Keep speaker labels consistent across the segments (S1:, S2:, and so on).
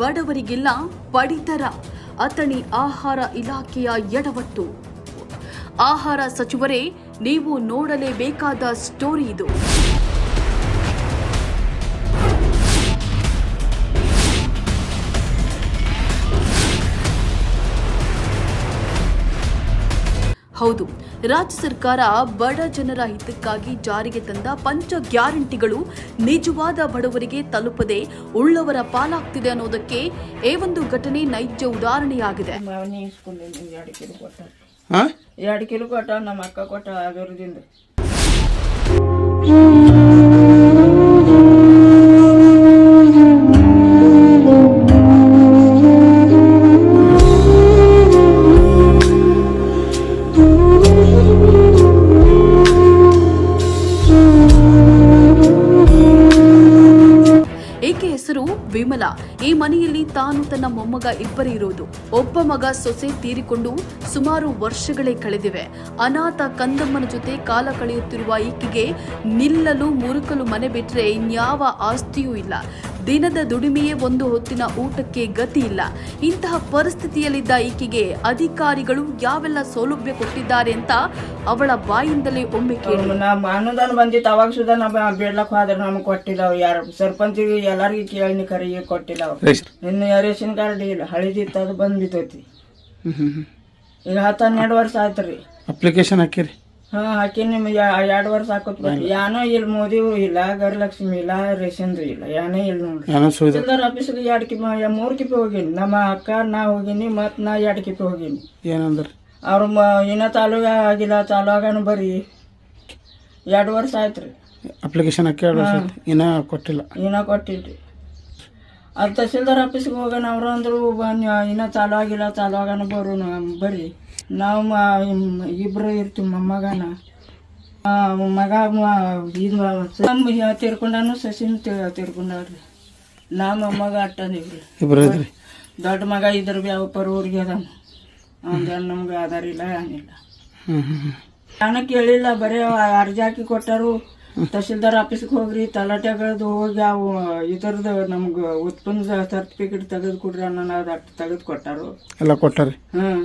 S1: ಬಡವರಿಗೆಲ್ಲ ಪಡಿತರ. ಅಥಣಿ ಆಹಾರ ಇಲಾಖೆಯ ಎಡವಟ್ಟು ಆಹಾರ ಸಚಿವರೇ ನೀವು ನೋಡಲೇಬೇಕಾದ ಸ್ಟೋರಿ ಇದು. ಹೌದು ರಾಜ್ಯ ಸರ್ಕಾರ ಬಡ ಜನರ ಹಿತಕ್ಕಾಗಿ ಜಾರಿಗೆ ತಂದ ಪಂಚ ಗ್ಯಾರಂಟಿಗಳು ನಿಜವಾದ ಬಡವರಿಗೆ ತಲುಪದೆ ಉಳ್ಳವರ ಪಾಲಾಗ್ತಿದೆ ಅನ್ನೋದಕ್ಕೆ ಈ ಒಂದು ಘಟನೆ ನೈಜ ಉದಾಹರಣೆಯಾಗಿದೆ.
S2: ಎರಡು ಕಿಲೋ ಕೊಟ್ಟ. ನಮ್ಮ ಅಕ್ಕ ಕೊಟ್ಟ ಅದರದಿಂದ
S1: ಹೆಸರು ವಿಮಲಾ. ಈ ಮನೆಯಲ್ಲಿ ತಾನು ತನ್ನ ಮೊಮ್ಮಗ ಇಬ್ಬರೇ ಇರೋದು. ಒಬ್ಬ ಮಗ ಸೊಸೆ ತೀರಿಕೊಂಡು ಸುಮಾರು ವರ್ಷಗಳೇ ಕಳೆದಿವೆ. ಅನಾಥ ಕಂದಮ್ಮನ ಜೊತೆ ಕಾಲ ಕಳೆಯುತ್ತಿರುವ ಈಕೆಗೆ ನಿಲ್ಲಲು ಮುರುಕಲು ಮನೆ ಬಿಟ್ಟರೆ ಇನ್ಯಾವ ಆಸ್ತಿಯೂ ಇಲ್ಲ. ದಿನದ ದುಡಿಮೆಯೇ ಒಂದು ಹೊತ್ತಿನ ಊಟಕ್ಕೆ ಗತಿ ಇಲ್ಲ. ಇಂತಹ ಪರಿಸ್ಥಿತಿಯಲ್ಲಿದ್ದ ಈಕೆಗೆ ಅಧಿಕಾರಿಗಳು ಯಾವೆಲ್ಲ ಸೌಲಭ್ಯ ಕೊಟ್ಟಿದ್ದಾರೆ ಅಂತ ಅವಳ ಬಾಯಿಂದಲೇ ಒಮ್ಮೆ ಕೇಳಿ.
S2: ಅನುದಾನ ಬಂದಿತ್ತು, ಅವಾಗ ಸುಧಾ ಬೇಡ್ಲಕ್ ಹೋದ್ರೆ ನಮ್ಗೆ ಕೊಟ್ಟಿಲ್ಲ ಯಾರು. ಸರ್ಪಂಚಿಗೆ ಎಲ್ಲಾರ್ಗಿ ಕೇಳಿ ಕರಿಗೆ ಕೊಟ್ಟಿಲ್ಲ ಇನ್ನು ರೇಷನ್ ಕಾರ್ಡ್ ಇಲ್ಲ ಹಳಿದಿತ್ತು ಅದು ಬಂದ್ ಬಿದ್ದೈತಿ
S3: ಹ್ಞೂ ಹ್ಞೂ ಹ್ಞೂ
S2: ಈಗ ಹತ್ತು ಹನ್ನೆರಡು ವರ್ಷ ಆಯ್ತು ರೀ.
S3: ಅಪ್ಲಿಕೇಶನ್ ಹಾಕಿರಿ.
S2: ಹಾ ಹಾಕಿ ನಿಮ್ಗೆ ಎರಡು ವರ್ಷ ಹಾಕೋತ್ ಏನೋ ಯಾನೋ ಇಲ್ಲ ಮೋದಿವು ಇಲ್ಲ ಗರಲಕ್ಷ್ಮಿ ಇಲ್ಲ ರೇಷನ್ ಇಲ್ಲ ಯಾನೇ ಇಲ್ಲ ನೋಡ್ರಿ. ಆಫೀಸ್ಗೆ ಎರಡು ಕಿಪಿ ಮೂರು ಕಿಪಿ ಹೋಗಿನಿ. ನಮ್ಮ ಅಕ್ಕ ನಾ ಹೋಗಿನಿ ಮತ್ ನಾ ಎರಡು ಕಿಪಿ ಹೋಗಿನಿ.
S3: ಏನಂದ್ರಿ?
S2: ಅವ್ರ ಮ ಇನ್ನ ತಾಲೂಕ ಆಗಿಲ್ಲ ತಾಲೂಕನು ಬರಿ ಬರೀ ಎರಡು ವರ್ಷ ಆಯ್ತು ರೀ.
S3: ಅಪ್ಲಿಕೇಶನ್ ಹಾಕಿ ಎರಡು ವರ್ಷ ಆಯ್ತು. ಇನ್ನೂ ಕೊಟ್ಟಿಲ್ಲ.
S2: ಇನ್ನ ಕೊಟ್ಟಿಲ್ರಿ. ಅದು ತಹಸೀಲ್ದಾರ್ ಆಫೀಸ್ಗೆ ಹೋಗೋಣ ಅವರು ಅಂದರು ಇನ್ನೂ ಇನ್ನ ಚಾಲು ಆಗಿಲ್ಲ ಚಾಲು ಆಗೋಣ ಬರು ಬರ್ರಿ. ನಾವು ಇಬ್ಬರು ಇಬ್ರು ಇರ್ತೀವಿ ಮೊಮ್ಮಗನ ಮಗ ಇದು ತೀರ್ಕೊಂಡಾನು ಸಸಿನ ತೀರ್ಕೊಂಡವ್ರಿ ನಾ ಮೊಮ್ಮಗ ಅಟ್ಟಂದಿವ್ರಿ ದೊಡ್ಡ ಮಗ ಇದ್ರು ಬಿ ಯಾವ ಊರಿಗೆ ಅದಾನ. ಅವ್ನ ನಮ್ಗೆ ಆಧಾರ ಇಲ್ಲ ಏನಿಲ್ಲ. ನಾನು ಕೇಳಿಲ್ಲ ಬರೀ ಅರ್ಜಿ ಹಾಕಿ ಕೊಟ್ಟಾರು. ತಹಸೀಲ್ದಾರ್ ಆಫೀಸ್ಗೆ ಹೋಗ್ರಿ ತಲಾಟೆಗಳದ್ದು ಹೋಗಿ ಅವು ಇದ್ರದ್ದು ನಮ್ಗೆ ಉತ್ಪನ್ನ ಸರ್ಟಿಫಿಕೇಟ್ ತೆಗೆದು ಕೊಡ್ರಿ ಅನ್ನೋ ಅದು ತೆಗೆದು ಕೊಟ್ಟಾರು.
S3: ಎಲ್ಲ ಕೊಟ್ಟಾರಿ?
S2: ಹ್ಮ್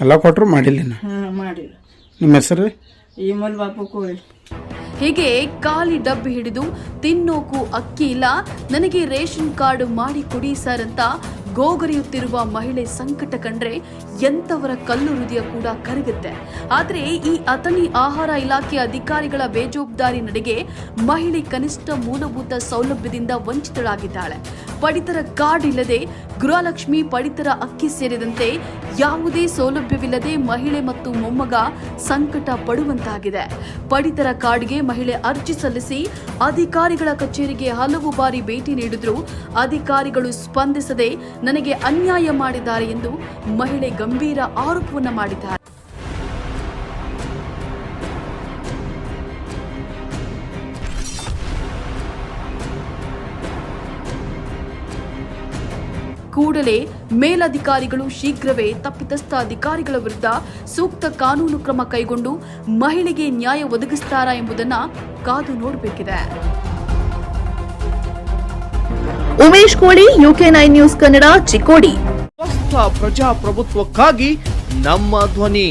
S3: ಎಲ್ಲ ಕೊಟ್ಟರು ಮಾಡಿಲ್ಲ ಇನ್ನು?
S2: ಹ್ಮ್ ಮಾಡಿಲ್ಲ.
S3: ನಿಮ್ಮ ಹೆಸರು? ರೀ
S2: ಈ ಮಲ್ ಬಾಪು ಕೋಳಿ.
S1: ಹೀಗೆ ಖಾಲಿ ಡಬ್ಬಿ ಹಿಡಿದು ತಿನ್ನೋಕು ಅಕ್ಕಿ ಇಲ್ಲ ನನಗೆ ರೇಷನ್ ಕಾರ್ಡ್ ಮಾಡಿ ಕೊಡಿ ಸರ್ ಅಂತ ಗೋಗರಿಯುತ್ತಿರುವ ಮಹಿಳೆ ಸಂಕಟ ಕಂಡ್ರೆ ಎಂತವರ ಕಲ್ಲು ಹೃದಯ ಕೂಡ ಕರಗುತ್ತೆ. ಆದರೆ ಈ ಅಥಣಿ ಆಹಾರ ಇಲಾಖೆ ಅಧಿಕಾರಿಗಳ ಬೇಜವಾಬ್ದಾರಿ ನಡೆಗೆ ಮಹಿಳೆ ಕನಿಷ್ಠ ಮೂಲಭೂತ ಸೌಲಭ್ಯದಿಂದ ವಂಚಿತಳಾಗಿದ್ದಾಳೆ. ಪಡಿತರ ಕಾರ್ಡ್ ಇಲ್ಲದೆ ಗೃಹಲಕ್ಷ್ಮಿ ಪಡಿತರ ಅಕ್ಕಿ ಸೇರಿದಂತೆ ಯಾವುದೇ ಸೌಲಭ್ಯವಿಲ್ಲದೆ ಮಹಿಳೆ ಮತ್ತು ಮೊಮ್ಮಗ ಸಂಕಟ ಪಡುವಂತಾಗಿದೆ. ಪಡಿತರ ಕಾರ್ಡ್ಗೆ ಮಹಿಳೆ ಅರ್ಜಿ ಸಲ್ಲಿಸಿ ಅಧಿಕಾರಿಗಳ ಕಚೇರಿಗೆ ಹಲವು ಬಾರಿ ಭೇಟಿ ನೀಡಿದ್ರು. ಅಧಿಕಾರಿಗಳು ಸ್ಪಂದಿಸದೆ ನನಗೆ ಅನ್ಯಾಯ ಮಾಡಿದ್ದಾರೆ ಎಂದು ಮಹಿಳೆ ಗಂಭೀರ ಆರೋಪವನ್ನು ಮಾಡಿದ್ದಾರೆ. ಕೂಡಲೇ ಮೇಲಧಿಕಾರಿಗಳು ಶೀಘ್ರವೇ ತಪ್ಪಿತಸ್ಥ ಅಧಿಕಾರಿಗಳ ವಿರುದ್ಧ ಸೂಕ್ತ ಕಾನೂನು ಕ್ರಮ ಕೈಗೊಂಡು ಮಹಿಳೆಗೆ ನ್ಯಾಯ ಒದಗಿಸ್ತಾರಾ ಎಂಬುದನ್ನ ಕಾದು ನೋಡಬೇಕಿದೆ.
S4: Umesh Koli UK nine news Kannada Chikkodi.
S5: ಸ್ವಸ್ಥ ಪ್ರಜಾಪ್ರಭುತ್ವಕ್ಕಾಗಿ ನಮ್ಮ ಧ್ವನಿ.